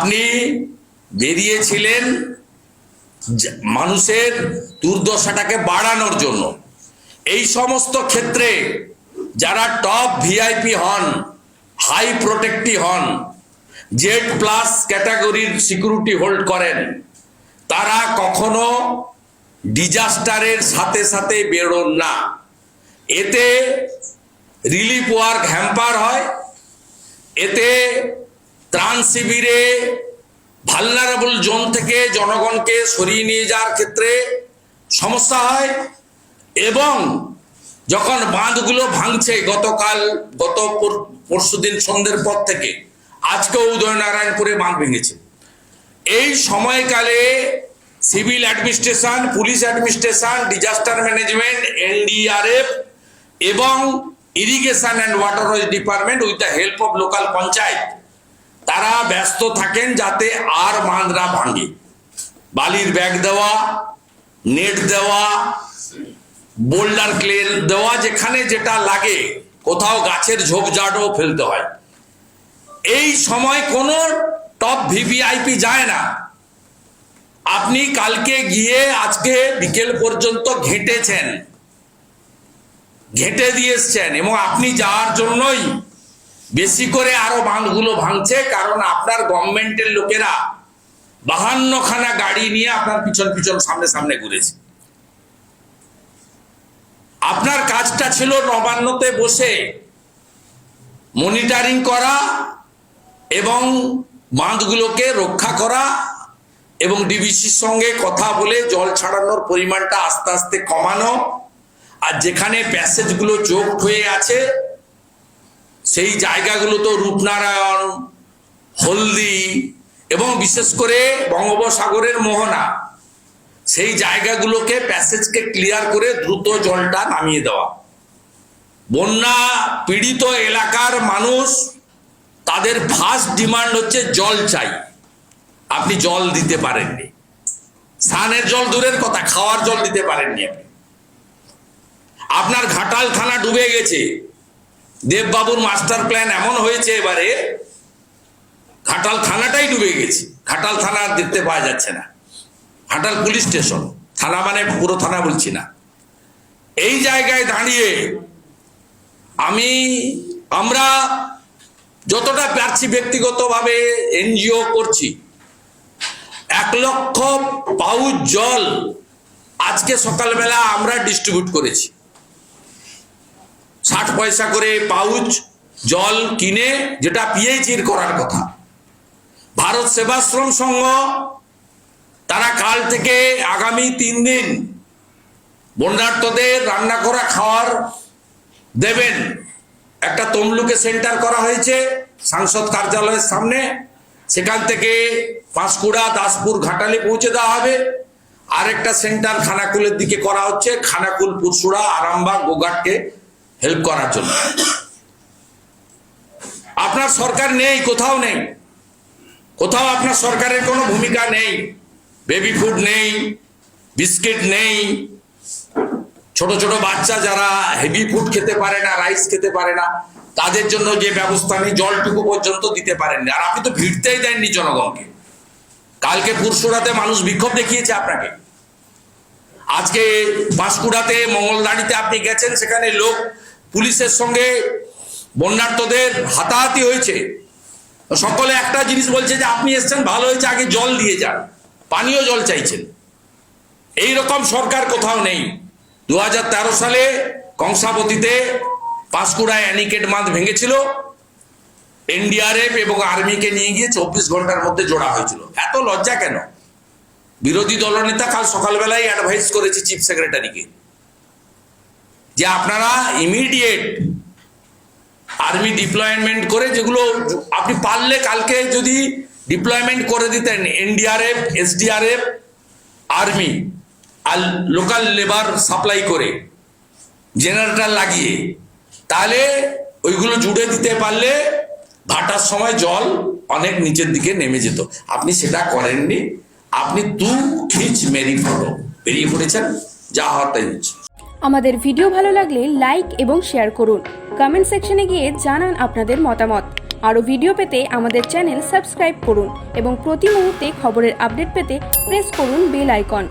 আপনি বেরিয়েছিলেন মানুষের দুর্দশাটাকে বাড়ানোর জন্য। এই সমস্ত ক্ষেত্রে যারা টপ ভিআইপি হন, হাই প্রোটেক্টি হন, জেড প্লাস ক্যাটাগরির সিকিউরিটি হোল্ড করেন, তারা কখনো ডিজাস্টারের সাথে সাথে বেরোন না। এতে রিলিফ ওয়ার্ক হ্যাম্পার হয়, এতে ত্রাণ শিবিরে ভালনারেবল জোন থেকে জনগণকে সরিয়ে নিয়ে যাওয়ার ক্ষেত্রে সমস্যা হয় এবং যখন বাঁধগুলো ভাঙছে গতকাল, গত পরশু দিন সন্ধ্যের পর থেকে, আজকেও উদয়নারায়ণপুরে বাঁধ ভেঙেছে। এই সময়কালে civil administration, police administration, disaster management, NDRF এবং irrigation and water department with the help of local panchayat তারা ব্যস্ত থাকেন যাতে আর বাঁধরা ভাঙে। বালির ব্যাগ দেওয়া, নেট দেওয়া, বোল্ডার ক্লে দেওয়া, যেখানে যেটা লাগে, কোথাও গাছের ঝোপঝাড়ও ফেলতে হয়। এই সময় কোনো টপ ভিভিআইপি যায় না। আপনি কালকে গিয়ে আজকে বিকেল পর্যন্ত ঘেঁটেছেন। ঘেঁটে দিয়ে এবং আপনি যাওয়ার জন্যই বেশি করে আরও বাঁধগুলো ভাঙছে, কারণ আপনার গভর্নমেন্টের লোকেরা বাহান্নখানা গাড়ি নিয়ে আপনার পিছন পিছন সামনে সামনে ঘুরেছে। আপনার কাজটা ছিল নবান্নতে বসে মনিটারিং করা এবং বাঁধগুলোকে রক্ষা করা এবং ডিবিসির সঙ্গে কথা বলে জল ছাড়ানোর পরিমাণটা আস্তে আস্তে কমানো। আর যেখানে প্যাসেজগুলো চোখ হয়ে আছে সেই জায়গাগুলো তো রূপনারায়ণ, হলদি এবং বিশেষ করে বঙ্গোপসাগরের মোহনা, সেই জায়গাগুলোকে প্যাসেজকে ক্লিয়ার করে দ্রুত জলটা নামিয়ে দেওয়া। বন্যা পীড়িত এলাকার মানুষ, তাদের ফার্স্ট ডিমান্ড হচ্ছে জল চাই। আপনি জল দিতে পারেননি। স্নানের জল দূরের কথা, খাওয়ার জল দিতে পারেননি আপনি। আপনার ঘাটাল থানা ডুবে গেছে। দেববাবুর মাস্টার প্ল্যান এমন হয়েছে এবারে, ঘাটাল থানাটাই ডুবে গেছে। ঘাটাল থানা দেখতে পাওয়া যাচ্ছে না। Ghatal police station. থানা মানে পুরো থানা বলছি না। এই জায়গায় দাঁড়িয়ে আমি, আমরা যতটা পারছি ব্যক্তিগতভাবে এনজিও করছি, এক লক্ষ পাউচ জল আজকে সকালবেলা আমরা ডিস্ট্রিবিউট করেছি। ষাট পয়সা করে পাউচ, জল কিনে, যেটা পিএইচির করার কথা। ভারত সেবাশ্রম সংঘ, তারা কাল থেকে আগামী তিন দিন বন্যার্থদের রান্না করা খাওয়ার দেবেন। একটা তমলুকে সেন্টার করা হয়েছে সাংসদ কার্যালয়ের সামনে। সেখান থেকে পাঁশকুড়া, দাসপুর, ঘাটালে পৌঁছে দেওয়া হবে। আরেকটা সেন্টার খানাকুলের দিকে করা হচ্ছে, খানাকুল পুরসুড়া আরামবাগ, গোঘাটকে হেল্প করার জন্য। আপনার সরকার নেই, কোথাও নেই। কোথাও আপনার সরকারের কোনো ভূমিকা নেই। বেবি ফুড নেই বিস্কিট নেই। ছোট ছোট বাচ্চা যারা হেভি ফুড খেতে পারে না রাইস খেতে পারে না, তাদের জন্য যে ব্যবস্থা নেই, জলটুকু পর্যন্ত দিতে পারেননি। আর আপনি তো ভিড়তেই দেননি জনগণকে। কালকে পুরসুরাতে মানুষ বিক্ষোভ দেখিয়েছে আপনাকে। আজকে পাঁশকুড়াতে মঙ্গলদাড়িতে আপনি গেছেন, সেখানে লোক পুলিশের সঙ্গে বন্যার্থদের হাতাহাতি হয়েছে। সকলে একটা জিনিস বলছে যে, আপনি এসছেন, ভালো হয়েছে, আগে জল দিয়ে যান। পানীয় জল চাইছেন। এই রকম সরকার কোথাও নেই। দু হাজার তেরো সালে কংসাবতীতে পাঁশকুড়ায় অ্যানিকেট বাঁধ ভেঙেছিল। এনডিআরএফ এবং আর্মিকে নিয়ে গিয়ে চব্বিশ ঘণ্টার মধ্যে জোড়া হয়েছিল। এত লজ্জা কেন? বিরোধী দলনেতা কাল সকালবেলায় অ্যাডভাইস করেছে চিফ সেক্রেটারিকে যে আপনারা ইমিডিয়েট আর্মি ডিপ্লয়মেন্ট করে যেগুলো আপনি পারলে কালকে যদি ডিপ্লয়মেন্ট করে দিতেন এনডিআরএফ এসডিআরএফ আর্মি আর লোকাল লেবার সাপ্লাই করে জেনারেটর লাগিয়ে, তাহলে ওইগুলো জুড়ে দিতে পারলে ভাটার সময় জল অনেক নিচের দিকে নেমে যেত। আপনি সেটা করেননি। আপনি তু খিচ মেরি ফটো বেরিয়ে পড়েছেন, যা হওয়ার তাই হচ্ছে। আমাদের ভিডিও ভালো লাগলে লাইক এবং শেয়ার করুন। কমেন্ট সেকশনে গিয়ে জানান আপনাদের মতামত। আরও ভিডিও পেতে আমাদের চ্যানেল সাবস্ক্রাইব করুন এবং প্রতি মুহূর্তে খবরের আপডেট পেতে প্রেস করুন বেল আইকন।